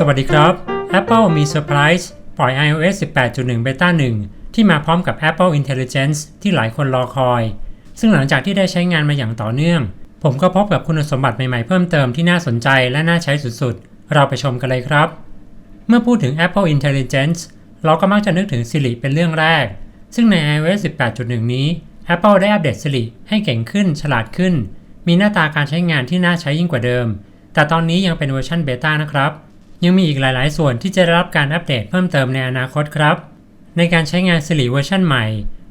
สวัสดีครับ Apple มีเซอร์ไพรส์ปล่อย iOS 18.1 Beta 1 ที่มาพร้อมกับ Apple Intelligence ที่หลายคนรอคอย ซึ่งหลังจากที่ได้ใช้งานมาอย่างต่อเนื่อง ผมก็พบกับคุณสมบัติใหม่ๆเพิ่มเติมที่น่าสนใจและน่าใช้สุดๆ เราไปชมกันเลยครับ เมื่อพูดถึง Apple Intelligence เราก็มักจะนึกถึง Siri เป็นเรื่องแรก ซึ่งใน iOS 18.1 นี้ Apple ได้อัปเดต Siri ให้เก่งขึ้น ฉลาดขึ้น มีหน้าตาการใช้งานที่น่าใช้ยิ่งกว่าเดิม แต่ตอนนี้ยังเป็นเวอร์ชันเบต้านะครับ ยังมีอีกหลาย ๆ ส่วนที่จะได้รับการอัปเดตเพิ่มเติมในอนาคตครับ ในการใช้งาน Siri เวอร์ชันใหม่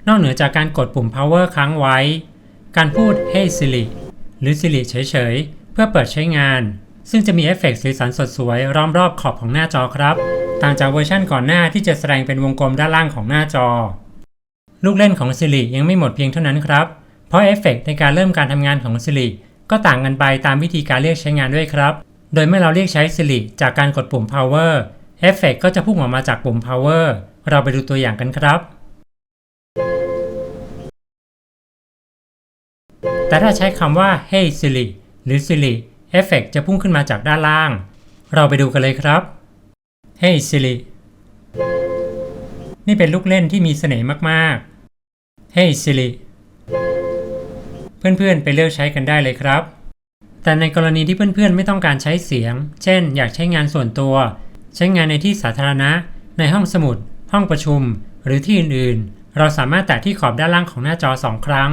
นอกเหนือจากการกดปุ่ม power ค้างไว้ การพูด Hey Siri หรือ Siri เฉย ๆ เพื่อเปิดใช้งาน ซึ่งจะมีเอฟเฟกต์สีสันสดสวยล้อมรอบขอบของหน้าจอครับ ต่างจากเวอร์ชันก่อนหน้าที่จะแสดงเป็นวงกลมด้านล่างของหน้าจอ ลูกเล่นของ Siri ยังไม่หมดเพียงเท่านั้นครับ เพราะเอฟเฟกต์ในการเริ่มการทำงานของ Siri ก็ต่างกันไปตามวิธีการเรียกใช้งานด้วยครับ โดยเมื่อเราเรียกใช้ Siri จากการกดปุ่ม power เอฟเฟกก็จะพุ่งออกมาจากปุ่ม power เราไปดูตัวอย่างกันครับ แต่ถ้าใช้คำว่า Hey Siri หรือ Siri เอฟเฟกจะพุ่งขึ้นมาจากด้านล่าง เราไปดูกันเลยครับ Hey Siri นี่เป็นลูกเล่นที่มีเสน่ห์มากๆ Hey Siri เพื่อนๆ ไปเลือกใช้กันได้เลยครับ แต่ในกรณีที่เพื่อนๆ ไม่ต้องการใช้เสียง เช่น อยากใช้งานส่วนตัว ใช้งานในที่สาธารณะ ในห้องสมุด ห้องประชุม หรือที่อื่นๆ เราสามารถแตะที่ขอบด้านล่างของหน้าจอ 2 ครั้ง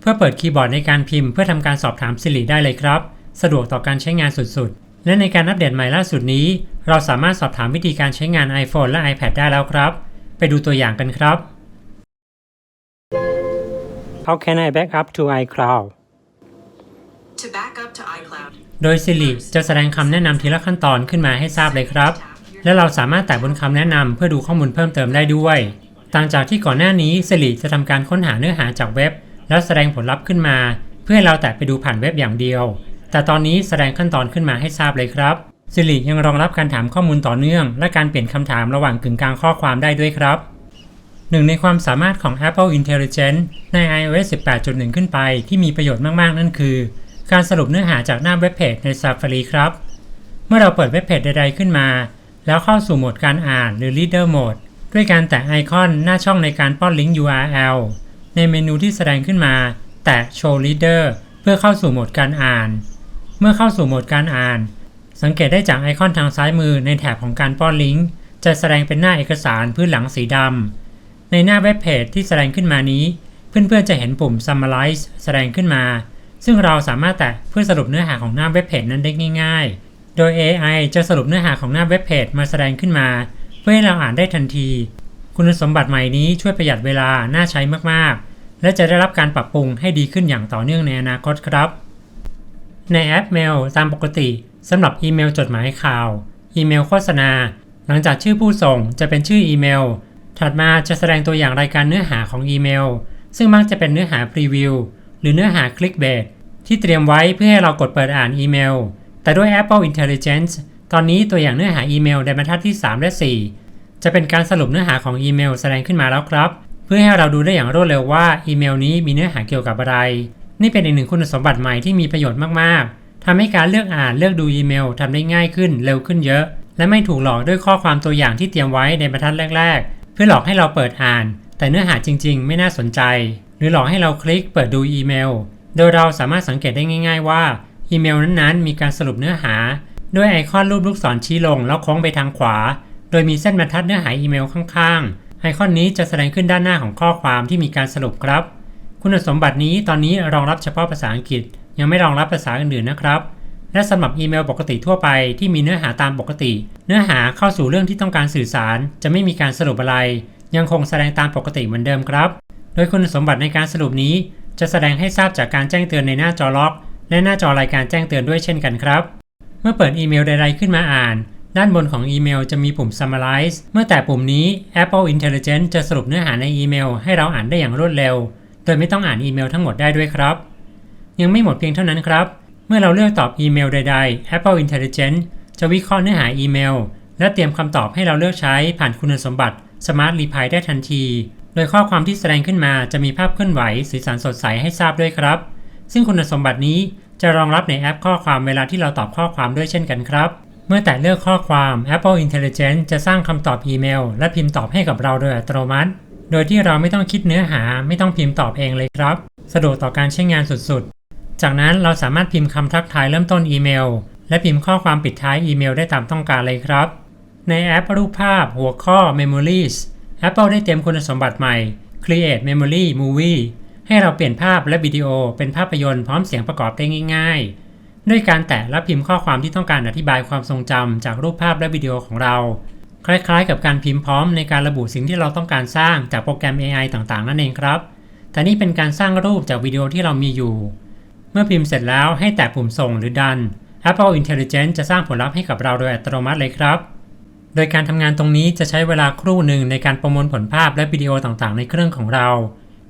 เพื่อเปิดคีย์บอร์ดในการพิมพ์เพื่อทำการสอบถาม Siri ได้เลยครับ สะดวกต่อการใช้งานสุดๆ และในการอัปเดตใหม่ล่าสุดนี้ เราสามารถสอบถามวิธีการใช้งาน iPhone และ iPad ได้แล้วครับ ไปดูตัวอย่างกันครับ How can I back up to iCloud โดย Siri จะแสดงคำแนะนำทีละขั้นตอนขึ้นมาให้ทราบเลยครับ และเราสามารถแตะบนคำแนะนำเพื่อดูข้อมูลเพิ่มเติมได้ด้วย ต่างจากที่ก่อนหน้านี้ Siri จะทำการค้นหาเนื้อหาจากเว็บ แล้วแสดงผลลัพธ์ขึ้นมา เพื่อให้เราแตะไปดูผ่านเว็บอย่างเดียว แต่ตอนนี้แสดงขั้นตอนขึ้นมาให้ทราบเลยครับ Siri ยังรองรับการถามข้อมูลต่อเนื่อง และการเปลี่ยนคำถามระหว่างกึ่งกลางข้อความได้ด้วยครับหนึ่งในความสามารถของ Apple Intelligence ใน iOS 18.1 ขึ้นไป ที่มีประโยชน์มาก ๆ นั่นคือ การสรุปเนื้อหาจากหน้าเว็บเพจใน Safari ครับ เมื่อเราเปิดเว็บเพจใดๆขึ้นมา แล้วเข้าสู่โหมดการอ่านหรือ Reader Mode ด้วยการแตะไอคอนหน้าช่องในการป้อนลิงก์ URL ในเมนูที่แสดงขึ้นมา แตะ Show Reader เพื่อเข้าสู่โหมดการอ่าน เมื่อเข้าสู่โหมดการอ่าน สังเกตได้จากไอคอนทางซ้ายมือในแถบของการป้อนลิงก์ จะแสดงเป็นหน้าเอกสารพื้นหลังสีดำในหน้าเว็บเพจที่แสดงขึ้นมานี้ เพื่อนๆจะเห็นปุ่ม Summarize แสดงขึ้นมา ซึ่งเราสามารถแตะเพื่อสรุปเนื้อหาของหน้าเว็บเพจนั้นได้ง่าย ๆ โดย AI จะสรุปเนื้อหาของหน้าเว็บเพจมาแสดงขึ้นมา เพื่อให้เราอ่านได้ทันที คุณสมบัติใหม่นี้ช่วยประหยัดเวลาน่าใช้มากๆ และจะได้รับการปรับปรุงให้ดีขึ้นอย่างต่อเนื่องในอนาคตครับ ในแอป Mail ตามปกติสำหรับอีเมลจดหมายข่าว อีเมลโฆษณา หลังจากชื่อผู้ส่งจะเป็นชื่ออีเมล ถัดมาจะแสดงตัวอย่างรายการเนื้อหาของอีเมล ซึ่งมักจะเป็นเนื้อหาพรีวิว รือเนื้อหาคลิกเบสที่เตรียมไว้เพื่อให้เรากดเปิดอ่านอีเมล แต่ด้วย Apple Intelligence ตอนนี้ตัวอย่างเนื้อหาอีเมลในบรรทัดที่ 3 และ 4 จะเป็นการสรุปเนื้อหาของอีเมลแสดงขึ้นมาแล้วครับ เพื่อให้เราดูได้อย่างรวดเร็วว่าอีเมลนี้มีเนื้อหาเกี่ยวกับอะไร นี่เป็นอีกหนึ่งคุณสมบัติใหม่ที่มีประโยชน์มากๆทำให้การเลือกอ่านเลือกดูอีเมลทำได้ง่ายขึ้นเร็วขึ้นเยอะ และไม่ถูกหลอกด้วยข้อความตัวอย่างที่เตรียมไว้ในบรรทัดแรก ๆ เพื่อหลอกให้เราเปิดอ่าน แต่เนื้อหาจริง ๆ ไม่น่าสนใจ หรือหลอกให้เราคลิกเปิดดูอีเมล โดยเราสามารถสังเกตได้ง่าย ๆ ว่าอีเมลนั้นๆ มีการสรุปเนื้อหา ด้วยไอคอนรูปลูกศรชี้ลงแล้วโค้งไปทางขวา โดยมีเส้นบรรทัดเนื้อหาอีเมลข้างๆ ไอคอนนี้จะแสดงขึ้นด้านหน้าของข้อความที่มีการสรุปครับ คุณสมบัตินี้ตอนนี้รองรับเฉพาะภาษาอังกฤษ ยังไม่รองรับภาษาอื่นๆนะครับ และสำหรับอีเมลปกติทั่วไปที่มีเนื้อหาตามปกติ เนื้อหาเข้าสู่เรื่องที่ต้องการสื่อสาร จะไม่มีการสรุปอะไร ยังคงแสดงตามปกติเหมือนเดิมครับ โดยคุณสมบัติในการสรุปนี้ จะแสดงให้ทราบจากการแจ้งเตือนในหน้าจอล็อก และหน้าจอรายการแจ้งเตือนด้วยเช่นกันครับ เมื่อเปิดอีเมลใด ๆ ขึ้นมาอ่าน ด้านบนของอีเมลจะมีปุ่ม Summarize เมื่อแตะปุ่มนี้ Apple Intelligence จะสรุปเนื้อหาในอีเมล ให้เราอ่านได้อย่างรวดเร็ว โดยไม่ต้องอ่านอีเมลทั้งหมดได้ด้วยครับ ยังไม่หมดเพียงเท่านั้นครับ เมื่อเราเลือกตอบอีเมลใด ๆ Apple Intelligence จะวิเคราะห์เนื้อหาอีเมล และเตรียมคำตอบให้เราเลือกใช้ผ่านคุณสมบัติ Smart Reply ได้ทันที โดยข้อความที่แสดงขึ้นมาจะมีภาพเคลื่อนไหวสีสันสดใสให้ทราบด้วยครับ ซึ่งคุณสมบัตินี้จะรองรับในแอปข้อความเวลาที่เราตอบข้อความด้วยเช่นกันครับ เมื่อแตะเลือกข้อความ Apple Intelligence จะสร้างคำตอบอีเมล และพิมพ์ตอบให้กับเราโดยอัตโนมัติ โดยที่เราไม่ต้องคิดเนื้อหาไม่ต้องพิมพ์ตอบเองเลยครับ สะดวกต่อการใช้งานสุดๆ จากนั้นเราสามารถพิมพ์คำทักทายเริ่มต้นอีเมล และพิมพ์ข้อความปิดท้ายอีเมลได้ตามต้องการเลยครับ ในแอปรูปภาพหัวข้อ Memories Apple ได้เตรียมคุณสมบัติใหม่ Create Memory Movie ให้เราเปลี่ยนภาพและวิดีโอเป็นภาพยนตร์พร้อมเสียงประกอบได้ง่ายๆ ด้วยการแตะและพิมพ์ข้อความที่ต้องการอธิบายความทรงจำจากรูปภาพและวิดีโอของเรา คล้ายๆ กับการพิมพ์พร้อมในการระบุสิ่งที่เราต้องการสร้างจากโปรแกรม AI ต่างๆ นั่นเองครับ แต่นี่เป็นการสร้างรูปจากวิดีโอที่เรามีอยู่ เมื่อพิมพ์เสร็จแล้วให้แตะปุ่มส่งหรือดัน Apple Intelligence จะสร้างผลลัพธ์ให้กับเราโดยอัตโนมัติเลยครับ โดยการทำงานตรงนี้จะใช้เวลาครู่หนึ่งในการประมวลผลภาพและวิดีโอต่างๆ ในเครื่องของเรา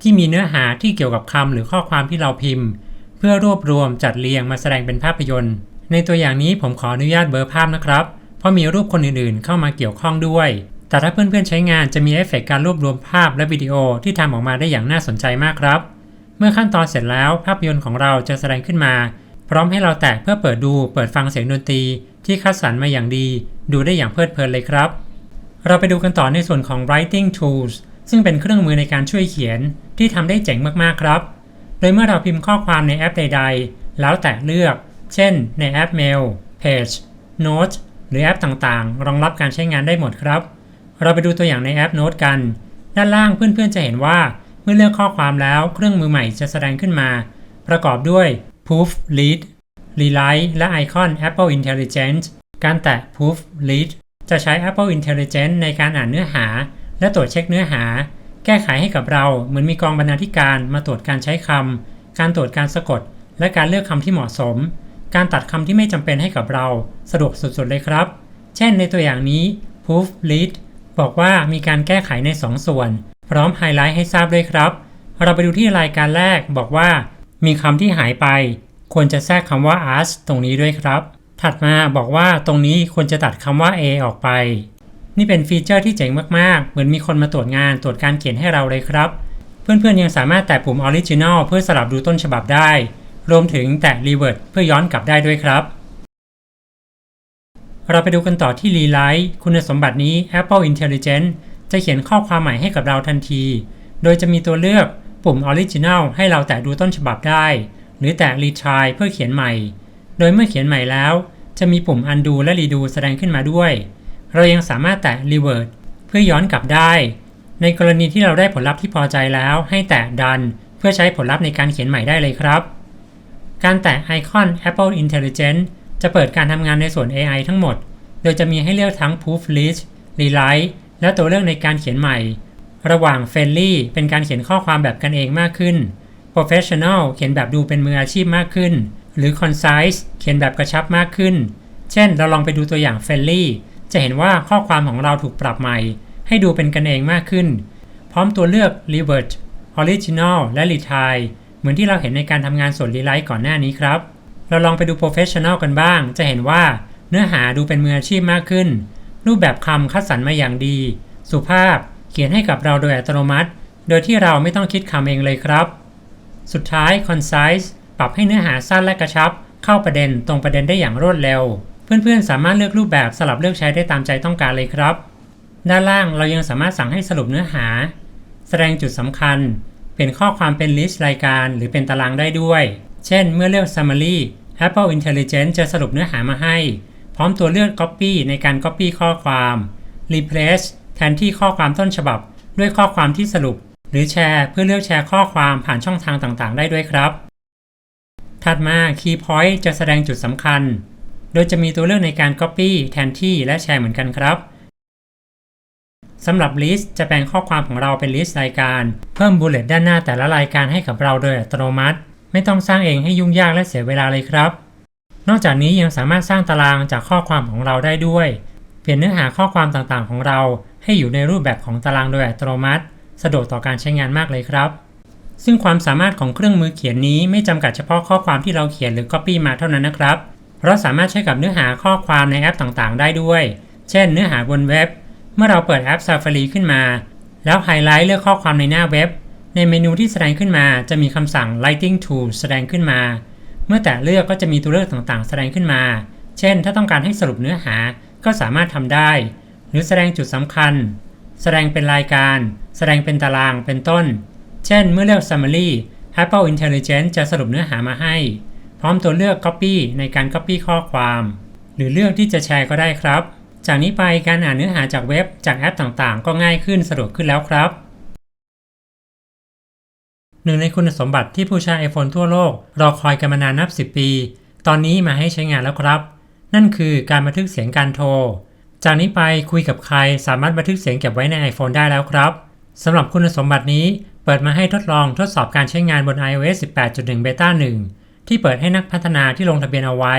ที่มีเนื้อหาที่เกี่ยวกับคำหรือข้อความที่เราพิมพ์ เพื่อรวบรวมจัดเรียงมาแสดงเป็นภาพยนตร์ ในตัวอย่างนี้ผมขออนุญาตเบอร์ภาพนะครับ เพราะมีรูปคนอื่นๆ เข้ามาเกี่ยวข้องด้วย แต่ถ้าเพื่อนๆใช้งานจะมีเอฟเฟกต์การรวบรวมภาพและวิดีโอที่ทำออกมาได้อย่างน่าสนใจมากครับ เมื่อขั้นตอนเสร็จแล้วภาพยนตร์ของเราจะแสดงขึ้นมา พร้อมให้เราแตะเพื่อเปิดดู เปิดฟังเสียงดนตรี ที่คัดสรรมาอย่างดี ดูได้อย่างเพลิดเพลินเลยครับ เราไปดูกันต่อในส่วนของ Writing Tools ซึ่งเป็นเครื่องมือในการช่วยเขียนที่ทำได้เจ๋งมากๆครับ โดยเมื่อเราพิมพ์ข้อความในแอปใด ๆ แล้วแตะเลือก เช่น ในแอป Mail Page Note หรือแอปต่างๆ รองรับการใช้งานได้หมดครับ เราไปดูตัวอย่างในแอป Note กัน ด้านล่างเพื่อนๆจะเห็นว่าเมื่อเลือกข้อความแล้วเครื่องมือใหม่จะแสดงขึ้นมา ประกอบด้วย Proof Read Relight และไอคอน Apple Intelligence การแตะ Proof Read จะใช้ Apple Intelligence ในการอ่านเนื้อหา และตรวจเช็คเนื้อหา แก้ไขให้กับเราเหมือนมีกองบรรณาธิการมาตรวจการใช้คำ การตรวจการสะกด และการเลือกคำที่เหมาะสม การตัดคำที่ไม่จำเป็นให้กับเราสะดวกสุดๆเลยครับ เช่นในตัวอย่างนี้ Proof Read บอกว่ามีการแก้ไขใน 2 ส่วน พร้อมไฮไลท์ให้ทราบด้วยครับ เราไปดูที่รายการแรกบอกว่า มีคำที่หายไป ควรจะแทรกคำว่า as ตรงนี้ด้วยครับ ถัดมาบอกว่าตรงนี้ควรจะตัดคำว่า a ออกไป นี่เป็นฟีเจอร์ที่เจ๋งมากๆ เหมือนมีคนมาตรวจงานตรวจการเขียนให้เราเลยครับ เพื่อนๆยังสามารถแตะปุ่ม Original เพื่อสลับดูต้นฉบับได้ รวมถึงแตะ Revert เพื่อย้อนกลับได้ด้วยครับ เราไปดูกันต่อที่ Relight คุณสมบัตินี้ Apple Intelligence จะเขียนข้อความใหม่ให้กับเราทันที โดยจะมีตัวเลือกปุ่ม Original ให้เราแตะดูต้นฉบับได้ หรือแตะ Retry เพื่อเขียนใหม่ โดยเมื่อเขียนใหม่แล้ว จะมีปุ่ม Undo และ Redo แสดงขึ้นมาด้วย เรายังสามารถแตะ Revert เพื่อย้อนกลับได้ ในกรณีที่เราได้ผลลัพธ์ที่พอใจแล้ว ให้แตะ Done เพื่อใช้ผลลัพธ์ในการเขียนใหม่ได้เลยครับ การแตะไอคอน Apple Intelligence จะเปิดการทำงานในส่วน AI ทั้งหมด โดยจะมีให้เลือกทั้ง Proof List Rewrite และตัวเลือกในการเขียนใหม่ ระหว่าง Friendly เป็นการเขียนข้อความแบบกันเองมากขึ้น Professional เขียนแบบดูเป็นมืออาชีพมากขึ้น หรือ Concise เขียนแบบกระชับมากขึ้น เช่น เราลองไปดูตัวอย่าง Friendly จะเห็นว่าข้อความของเราถูกปรับใหม่ ให้ดูเป็นกันเองมากขึ้น พร้อมตัวเลือก Revert Original และ Retry เหมือนที่เราเห็นในการทำงานส่วน Rewrite ก่อนหน้านี้ครับ เราลองไปดู Professional กันบ้าง จะเห็นว่าเนื้อหาดูเป็นมืออาชีพมากขึ้น รูปแบบคำคัดสรรมาอย่างดี สุภาพ เขียนให้กับเราโดยอัตโนมัติ โดยที่เราไม่ต้องคิดคำเองเลยครับ สุดท้าย concise ปรับให้เนื้อหาสั้นและกระชับ เข้าประเด็นตรงประเด็นได้อย่างรวดเร็ว เพื่อนๆ สามารถเลือกรูปแบบสลับเลือกใช้ได้ตามใจต้องการเลยครับ ด้านล่างเรายังสามารถสั่งให้สรุปเนื้อหา แสดงจุดสำคัญ เป็นข้อความเป็นลิสต์รายการ หรือเป็นตารางได้ด้วย เช่น เมื่อเลือก summary Apple Intelligence จะสรุปเนื้อหามาให้ พร้อมตัวเลือก copy ในการ copy ข้อความ replace แทนที่ข้อความต้นฉบับ ด้วยข้อความที่สรุป หรือแชร์เพื่อเลือกแชร์ข้อความผ่านช่องทางต่างๆ ได้ด้วยครับ ถัดมา Key Point จะแสดงจุดสำคัญ โดยจะมีตัวเลือกในการ Copy แทนที่และแชร์เหมือนกันครับสำหรับ List จะแปลงข้อความของเราเป็น List รายการ เพิ่ม Bullet ด้านหน้าแต่ละรายการให้กับเราโดยอัตโนมัติ ไม่ต้องสร้างเองให้ยุ่งยากและเสียเวลาเลยครับ นอกจากนี้ยังสามารถสร้างตารางจากข้อความของเราได้ด้วย เปลี่ยนเนื้อหาข้อความต่างๆ ของเราให้อยู่ในรูปแบบของตารางโดยอัตโนมัติ สะดวกต่อการใช้งานมากเลยครับ ซึ่งความสามารถของเครื่องมือเขียนนี้ไม่จำกัดเฉพาะข้อความที่เราเขียนหรือ Copy มาเท่านั้นนะครับ เพราะสามารถใช้กับเนื้อหาข้อความในแอปต่างๆ ได้ด้วย เช่น เนื้อหาบนเว็บ เมื่อเราเปิดแอป Safari ขึ้นมา แล้วไฮไลท์เลือกข้อความในหน้าเว็บ ในเมนูที่แสดงขึ้นมาจะมีคำสั่ง Writing Tool แสดงขึ้นมา เมื่อแตะเลือกก็จะมีตัวเลือกต่างๆ แสดงขึ้นมา เช่น ถ้าต้องการให้สรุปเนื้อหาก็สามารถทำได้ หรือแสดงจุดสำคัญ แสดงเป็นรายการ แสดงเป็นตารางเป็นต้น เช่น เมื่อเลือก summary Apple Intelligence จะสรุปเนื้อหามาให้ พร้อมตัวเลือก copy ในการ copy ข้อความ หรือเลือกที่จะแชร์ก็ได้ครับ จากนี้ไปการอ่านเนื้อหาจากเว็บจากแอปต่างๆ ก็ง่ายขึ้นสะดวกขึ้นแล้วครับหนึ่งในคุณสมบัติที่ผู้ใช้ iPhone ทั่วโลก รอคอยกันมานานนับ 10 ปี ตอนนี้มาให้ใช้งานแล้วครับ นั่นคือการบันทึกเสียงการโทร จากนี้ไปคุยกับใครสามารถบันทึกเสียงเก็บไว้ใน iPhone ได้แล้วครับสำหรับคุณสมบัตินี้เปิดมาให้ทดลองทดสอบการใช้งานบน iOS 18.1 Beta 1 ที่เปิดให้นักพัฒนาที่ลงทะเบียนเอาไว้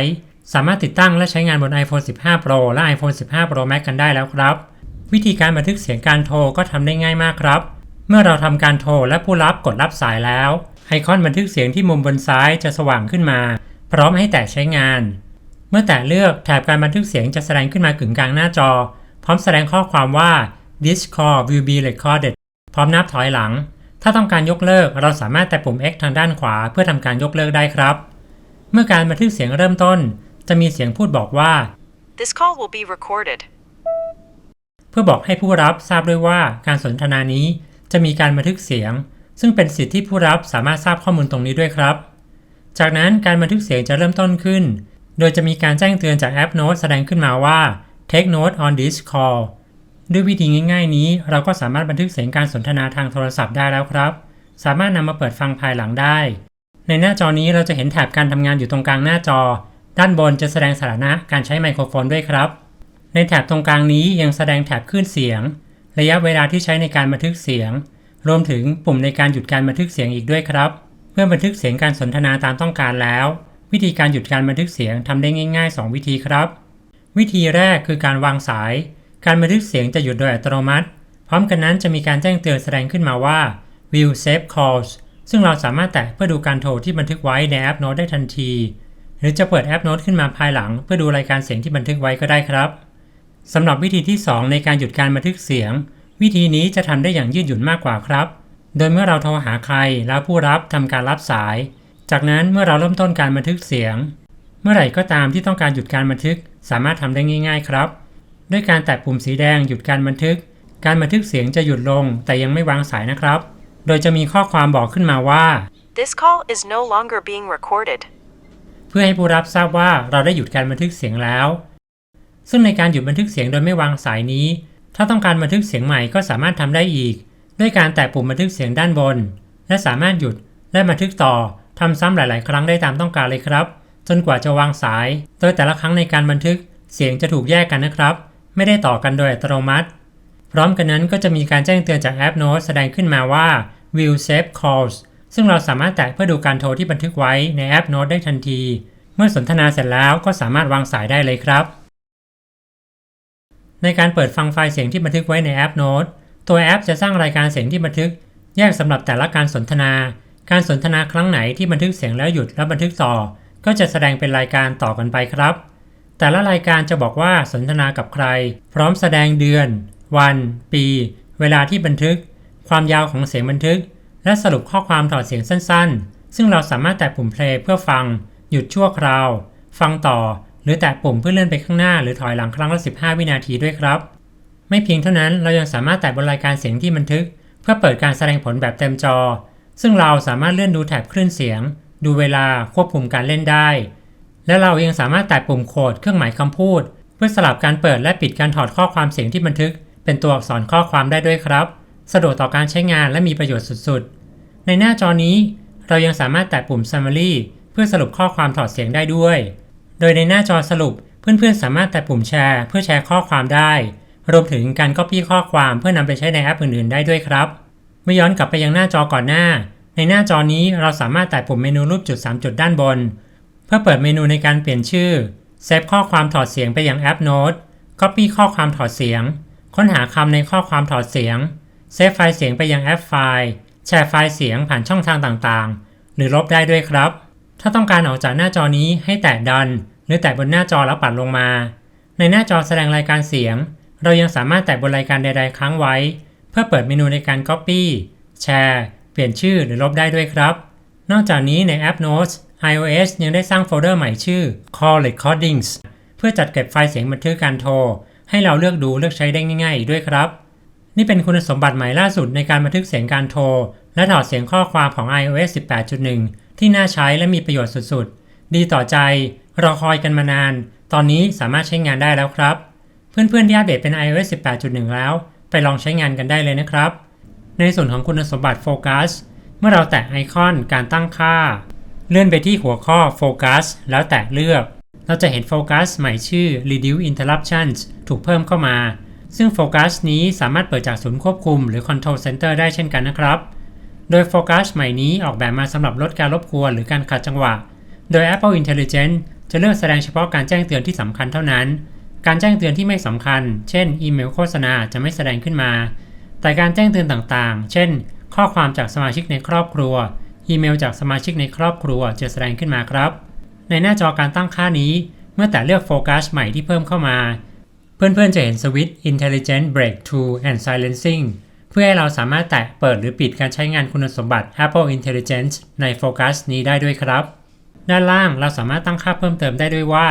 สามารถติดตั้งและใช้งานบน iPhone 15 Pro และ iPhone 15 Pro Max กันได้แล้วครับ วิธีการบันทึกเสียงการโทรก็ทำได้ง่ายมากครับ เมื่อเราทำการโทรและผู้รับกดรับสายแล้ว ไอคอนบันทึกเสียงที่มุมบนซ้ายจะสว่างขึ้นมา พร้อมให้แตะใช้งาน เมื่อแตะเลือกแถบการบันทึกเสียงจะแสดงขึ้นมากึ่งกลางหน้าจอ พร้อมแสดงข้อความว่า this call will be recorded พร้อมนับถอยหลัง ถ้าต้องการยกเลิก เราสามารถแตะปุ่ม X ทางด้านขวาเพื่อทำการยกเลิกได้ครับ เมื่อการบันทึกเสียงเริ่มต้น จะมีเสียงพูดบอกว่า This call will be recorded. เพื่อบอกให้ผู้รับทราบด้วยว่าการสนทนานี้จะมีการบันทึกเสียง ซึ่งเป็นสิทธิที่ผู้รับสามารถทราบข้อมูลตรงนี้ด้วยครับ จากนั้นการบันทึกเสียงจะเริ่มต้นขึ้น โดยจะมีการแจ้งเตือนจากแอป Note แสดงขึ้นมาว่า Take note on this call ด้วยวิธีง่าย ๆ นี้เราก็สามารถบันทึกเสียงการสนทนาทางโทรศัพท์ได้แล้วครับ สามารถนำมาเปิดฟังภายหลังได้ ในหน้าจอนี้เราจะเห็นแถบการทำงานอยู่ตรงกลางหน้าจอ ด้านบนจะแสดงสถานะการใช้ไมโครโฟนด้วยครับ ในแถบตรงกลางนี้ยังแสดงแถบคลื่นเสียง ระยะเวลาที่ใช้ในการบันทึกเสียง รวมถึงปุ่มในการหยุดการบันทึกเสียงอีกด้วยครับ เมื่อบันทึกเสียงการสนทนาตามต้องการแล้ว วิธีการหยุดการบันทึกเสียงทำได้ง่ายๆ 2 วิธีครับ วิธีแรกคือการวางสาย การบันทึกเสียงจะหยุดโดยอัตโนมัติ พร้อมกันนั้นจะมีการแจ้งเตือนแสดงขึ้นมาว่า Will save calls ซึ่งเราสามารถแตะเพื่อดูการโทรที่บันทึกไว้ในแอป Note ได้ทันที หรือจะเปิดแอป Note ขึ้นมาภายหลัง เพื่อดูรายการเสียงที่บันทึกไว้ก็ได้ครับสำหรับวิธีที่ 2 ในการหยุดการบันทึกเสียง วิธีนี้จะทำได้อย่างยืดหยุ่นมากกว่าครับ โดยเมื่อเราโทรหาใครแล้วผู้รับทำการรับสาย จากนั้นเมื่อเราเริ่มต้นการบันทึกเสียง เมื่อไหร่ก็ตามที่ต้องการหยุดการบันทึกสามารถทำได้ง่าย ๆ ครับ ด้วยการแตะปุ่มสีแดงหยุดการบันทึก การบันทึกเสียงจะหยุดลง แต่ยังไม่วางสายนะครับ โดยจะมีข้อความบอกขึ้นมาว่า This call is no longer being recorded. เพื่อให้ผู้รับทราบว่าเราได้หยุดการบันทึกเสียงแล้ว ซึ่งในการหยุดบันทึกเสียงโดยไม่วางสายนี้ ถ้าต้องการบันทึกเสียงใหม่ก็สามารถทำได้อีก ด้วยการแตะปุ่มบันทึกเสียงด้านบน และสามารถหยุดและบันทึกต่อ ทำซ้ำหลาย ๆ ครั้งได้ตามต้องการเลยครับ จนกว่าจะวางสาย โดยแต่ละครั้งในการบันทึกเสียงจะถูกแยกกันนะครับ ไม่ได้ต่อกันโดยอัตโนมัติ พร้อมกันนั้นก็จะมีการแจ้งเตือนจากแอป Note แสดงขึ้นมาว่า Will save calls ซึ่งเราสามารถแตะเพื่อดูการโทรที่บันทึกไว้ในแอป Note ได้ทันที เมื่อสนทนาเสร็จแล้วก็สามารถวางสายได้เลยครับ ในการเปิดฟังไฟล์เสียงที่บันทึกไว้ในแอป Note ตัวแอปจะสร้างรายการเสียงที่บันทึก แยกสำหรับแต่ละการสนทนา การสนทนาครั้งไหนที่บันทึกเสียงแล้วหยุดและบันทึกต่อ ก็จะแสดงเป็นรายการต่อกันไปครับ แต่ละรายการจะบอกว่าสนทนากับใคร พร้อมแสดงเดือน วัน ปี เวลาที่บันทึก ความยาวของเสียงบันทึก และสรุปข้อความถอดเสียงสั้นๆ ซึ่งเราสามารถแตะปุ่ม play เพื่อฟัง หยุดชั่วคราว ฟังต่อ หรือแตะปุ่มเพื่อเลื่อนไปข้างหน้า หรือถอยหลังครั้งละ 15 วินาทีด้วยครับ ไม่เพียงเท่านั้นเรายังสามารถแตะบนรายการเสียงที่บันทึก เพื่อเปิดการแสดงผลแบบเต็มจอ ซึ่งเราสามารถเลื่อนดูแถบคลื่นเสียง ดูเวลาควบคุมการเล่นได้ และเรายังสามารถแตะปุ่มโคดเครื่องหมายคำพูด เพื่อสลับการเปิดและปิดการถอดข้อความเสียงที่บันทึก เป็นตัวอักษรข้อความได้ด้วยครับ สะดวกต่อการใช้งานและมีประโยชน์สุดๆ ในหน้าจอนี้ เรายังสามารถแตะปุ่ม Summary เพื่อสรุปข้อความถอดเสียงได้ด้วย โดยในหน้าจอสรุปเพื่อนๆ สามารถแตะปุ่มแชร์เพื่อแชร์ข้อความได้ รวมถึงการ Copy ข้อความเพื่อนำไปใช้ในแอปอื่นๆ ได้ด้วยครับ มื่อย้อนกลับไปยังหน้าจอก่อนหน้า ในหน้าจอนี้เราสามารถแตะปุ่มเมนูรูปจุด 3 จุดด้านบน เพื่อเปิดเมนูในการเปลี่ยนชื่อเซฟข้อความถอดเสียงไปยังแอป Note Copy ข้อความถอดเสียง ค้นหาคำในข้อความถอดเสียงเซฟไฟล์เสียงไปยังแอปไฟล์แชร์ไฟล์เสียงผ่านช่องทางต่างๆ หรือลบได้ด้วยครับ ถ้าต้องการออกจากหน้าจอนี้ให้แตะดัน หรือแตะบนหน้าจอแล้วปัดลงมา ในหน้าจอแสดงรายการเสียง เรายังสามารถแตะบนรายการใด ๆ ค้างไว้ พื่อเปิดเมนูในการ Copy แชร์ เปลี่ยนชื่อหรือลบได้ด้วยครับ นอกจากนี้ในแอป Notes iOS ยังได้สร้างโฟลเดอร์ใหม่ชื่อ Call Recordings เพื่อจัดเก็บไฟล์เสียงบันทึกการโทร ให้เราเลือกดูเลือกใช้ได้ง่าย ๆ อีกด้วยครับ นี่เป็นคุณสมบัติใหม่ล่าสุดในการบันทึกเสียงการโทร และถอดเสียงข้อความของ iOS 18.1 ที่น่าใช้และมีประโยชน์สุดๆ ดีต่อใจรอคอยกันมานาน ตอนนี้สามารถใช้งานได้แล้วครับ เพื่อนๆที่อัปเดตเป็น iOS 18.1 แล้ว ไปลองใช้งานกันได้เลยนะครับ ในส่วนของคุณสมบัติโฟกัสเมื่อเราแตะไอคอนการตั้งค่า เลื่อนไปที่หัวข้อโฟกัสแล้วแตะเลือก เราจะเห็นโฟกัสใหม่ชื่อ Reduce Interruptions ถูกเพิ่มเข้ามา ซึ่งโฟกัสนี้สามารถเปิดจากศูนย์ควบคุมหรือ Control Center ได้เช่นกันนะครับ โดยโฟกัสใหม่นี้ออกแบบมาสำหรับลดการรบกวนหรือการขัดจังหวะ โดย Apple Intelligence จะเลือกแสดงเฉพาะการแจ้งเตือนที่สำคัญเท่านั้น การแจ้งเตือนที่ไม่สำคัญ เช่น อีเมลโฆษณาจะไม่แสดงขึ้นมา แต่การแจ้งเตือนต่างๆ เช่น ข้อความจากสมาชิกในครอบครัว อีเมลจากสมาชิกในครอบครัวจะแสดงขึ้นมาครับ ในหน้าจอการตั้งค่านี้ เมื่อแต่เลือกโฟกัสใหม่ที่เพิ่มเข้ามา เพื่อนๆจะเห็นสวิตช์ Intelligent Break to and Silencing เพื่อให้เราสามารถแตะเปิดหรือปิดการใช้งานคุณสมบัติ Apple Intelligence ในโฟกัสนี้ได้ด้วยครับ ด้านล่างเราสามารถตั้งค่าเพิ่มเติมได้ด้วยว่า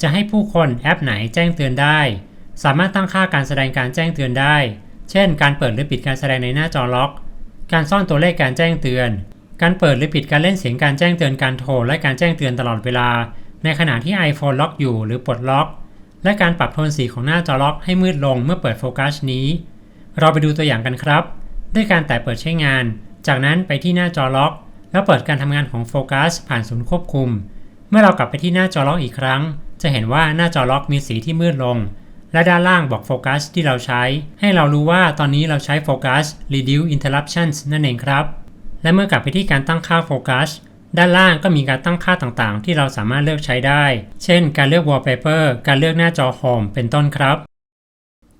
จะให้ผู้คนแอปไหนแจ้งเตือนได้ สามารถตั้งค่าการแสดงการแจ้งเตือนได้ เช่น การเปิดหรือปิดการแสดงในหน้าจอล็อก การซ่อนตัวเลขการแจ้งเตือน การเปิดหรือปิดการเล่นเสียงการแจ้งเตือนการโทรและการแจ้งเตือนตลอดเวลา ในขณะที่ iPhone ล็อกอยู่หรือปลดล็อก และการปรับโทนสีของหน้าจอล็อกให้มืดลงเมื่อเปิดโฟกัสนี้ เราไปดูตัวอย่างกันครับ ด้วยการแตะเปิดใช้งาน จากนั้นไปที่หน้าจอล็อก แล้วเปิดการทำงานของโฟกัสผ่านศูนย์ควบคุม เมื่อเรากลับไปที่หน้าจอล็อกอีกครั้ง จะเห็นว่าหน้าจอล็อกมีสีที่มืดลง และด้านล่างบอกโฟกัสที่เราใช้ ให้เรารู้ว่าตอนนี้เราใช้โฟกัส reduce interruptions นั่นเองครับ และเมื่อกลับไปที่การตั้งค่าโฟกัสด้านล่างก็มีการตั้งค่าต่างๆ ที่เราสามารถเลือกใช้ได้ เช่น การเลือก wallpaper การเลือกหน้าจอ home เป็นต้นครับ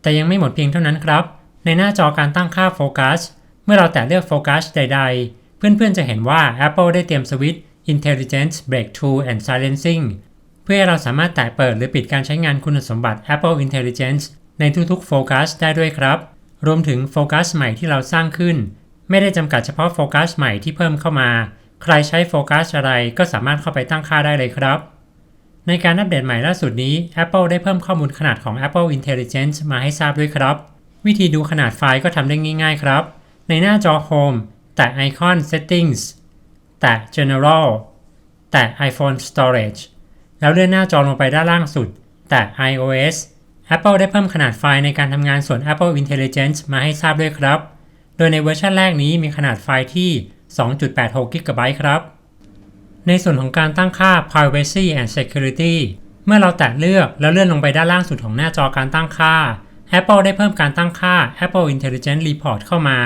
แต่ยังไม่หมดเพียงเท่านั้นครับ ในหน้าจอการตั้งค่าโฟกัสเมื่อเราแตะเลือกโฟกัสใด ๆ เพื่อนๆจะเห็นว่า Apple ได้เตรียมสวิตช์ Intelligent Break to and Silencing เพื่อให้เราสามารถแตะเปิดหรือปิดการใช้งานคุณสมบัติ Apple Intelligence ในทุกๆโฟกัสได้ด้วยครับ รวมถึงโฟกัสใหม่ที่เราสร้างขึ้น ไม่ได้จำกัดเฉพาะโฟกัสใหม่ที่เพิ่มเข้ามา ใครใช้โฟกัสอะไรก็สามารถเข้าไปตั้งค่าได้เลยครับ ในการอัปเดตใหม่ล่าสุดนี้ Apple ได้เพิ่มข้อมูลขนาดของ Apple Intelligence มาให้ทราบด้วยครับ วิธีดูขนาดไฟล์ก็ทำได้ง่าย ๆ ครับ ในหน้าจอ Home แตะไอคอน Settings แตะ General แตะ iPhone Storage แล้วเลื่อนหน้าจอลงไปด้านล่างสุด แตะ iOS Apple ได้เพิ่มขนาดไฟล์ในการทำงานส่วน Apple Intelligence มาให้ทราบด้วยครับ โดยในเวอร์ชันแรกนี้มีขนาดไฟล์ที่ 2.86 GB ครับ ในส่วนของการตั้งค่า Privacy and Security เมื่อเราแตะเลือกแล้วเลื่อนลงไปด้านล่างสุดของหน้าจอการตั้งค่า Apple ได้เพิ่มการตั้งค่า Apple Intelligence Report เข้ามา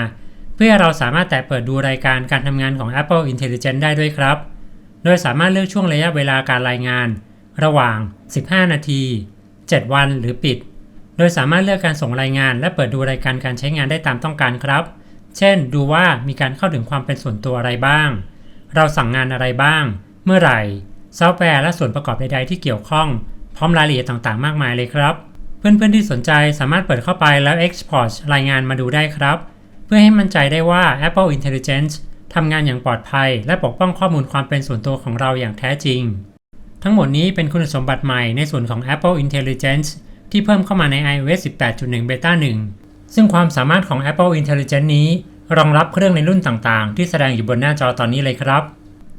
เพื่อเราสามารถแตะเปิดดูรายการการทำงานของ Apple Intelligence ได้ด้วยครับ โดยสามารถเลือกช่วงระยะเวลาการรายงาน ระหว่าง 15 นาที 7 วันหรือปิด โดยสามารถเลือกการส่งรายงาน และเปิดดูรายการการใช้งานได้ตามต้องการครับ เช่น ดูว่ามีการเข้าถึงความเป็นส่วนตัวอะไรบ้าง เราสั่งงานอะไรบ้าง เมื่อไหร่ ซอฟต์แวร์และส่วนประกอบใด ๆ ที่เกี่ยวข้อง พร้อมรายละเอียดต่างๆ มากมายเลยครับ เพื่อนๆที่สนใจสามารถเปิดเข้าไปแล้ว Export รายงานมาดูได้ครับ เพื่อให้มั่นใจได้ว่า Apple Intelligence ทำงานอย่างปลอดภัย และปกป้องข้อมูลความเป็นส่วนตัวของเราอย่างแท้จริง ทั้งหมดนี้เป็นคุณสมบัติใหม่ในส่วนของ Apple Intelligence ที่เพิ่มเข้ามาใน iOS 18.1 Beta 1 ซึ่งความสามารถของ Apple Intelligence นี้ รองรับเครื่องในรุ่นต่างๆ ที่แสดงอยู่บนหน้าจอตอนนี้เลยครับ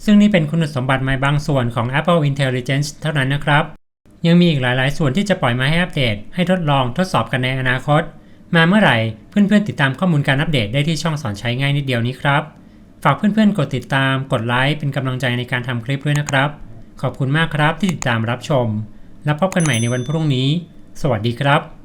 ซึ่งนี่เป็นคุณสมบัติใหม่บางส่วนของ Apple Intelligence เท่านั้นนะครับ ยังมีอีกหลาย ๆ ส่วนที่จะปล่อยมาให้อัปเดต ให้ทดลองทดสอบกันในอนาคต มาเมื่อไหร่เพื่อนๆติดตามข้อมูลการอัปเดตได้ที่ช่องสอนใช้ง่ายนิดเดียวนี้ครับ ฝากเพื่อนๆ กดติดตาม กดไลค์เป็นกำลังใจในการทำคลิปด้วยนะครับ ขอบคุณมากครับที่ติดตามรับชม แล้วพบกันใหม่ในวันพรุ่งนี้ สวัสดีครับ